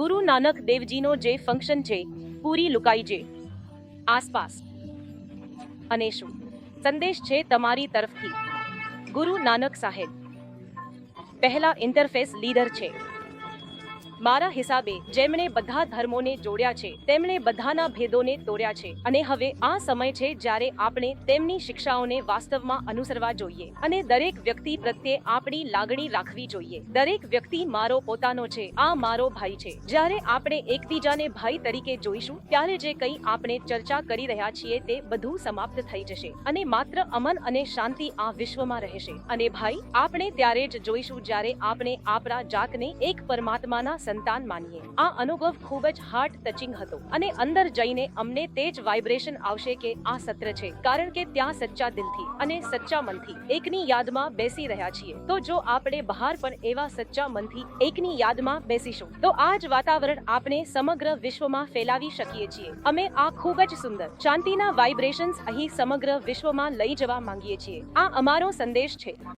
ગુરુ નાનક દેવજીનો જે ફંક્શન છે, પૂરી લુકાઈ જે. આસપાસ. અને શું? સંદેશ છે તમારી તરફથી. ગુરુ નાનક સાહેબ. પહેલા ઇન્ટરફેસ લીડર છે. મારા હિસાબે જેમણે બધા ધર્મોને જોડ્યા છે, તેમણે બધાના ભેદોને તોડ્યા છે. અને હવે આ સમય છે જ્યારે આપણે તેમની શિક્ષાઓને વાસ્તવમાં અનુસરવા જોઈએ. અને દરેક વ્યક્તિ પ્રત્યે આપણી લાગણી રાખવી જોઈએ. દરેક વ્યક્તિ મારો પોતાનો છે, આ મારો ભાઈ છે. જ્યારે આપણે એકબીજાને ભાઈ તરીકે જોઈશું, ત્યારે જે કંઈ આપણે ચર્ચા કરી રહ્યા છીએ તે બધું સમાપ્ત થઈ જશે. અને માત્ર અમન અને શાંતિ આ વિશ્વમાં રહેશે. અને ભાઈ, આપણે ત્યારે જ જોઈશું જ્યારે આપણે આપણા જાતને એક પરમાત્માના સંતાન માનીએ. આ અનુભવ ખૂબ જ હાર્ટ ટચિંગ હતો અને અંદર જઈને અમને તે જ વાઇબ્રેશન આવશે કે આ સત્ર છે. કારણ કે ત્યાં સચ્ચા દિલથી અને સચ્ચા મનથી એકની યાદમાં બેસી રહ્યા છીએ. તો જો આપણે બહાર પણ એવા સચ્ચા મનથી એકની યાદમાં બેસીશું, તો આ જ વાતાવરણ આપણે સમગ્ર વિશ્વમાં ફેલાવી શકીએ છીએ. અમે આ ખૂબ જ સુંદર, શાંતિના વાઇબ્રેશન્સ અહીં સમગ્ર વિશ્વમાં લઈ જવા માંગીએ છીએ. આ અમારો સંદેશ છે.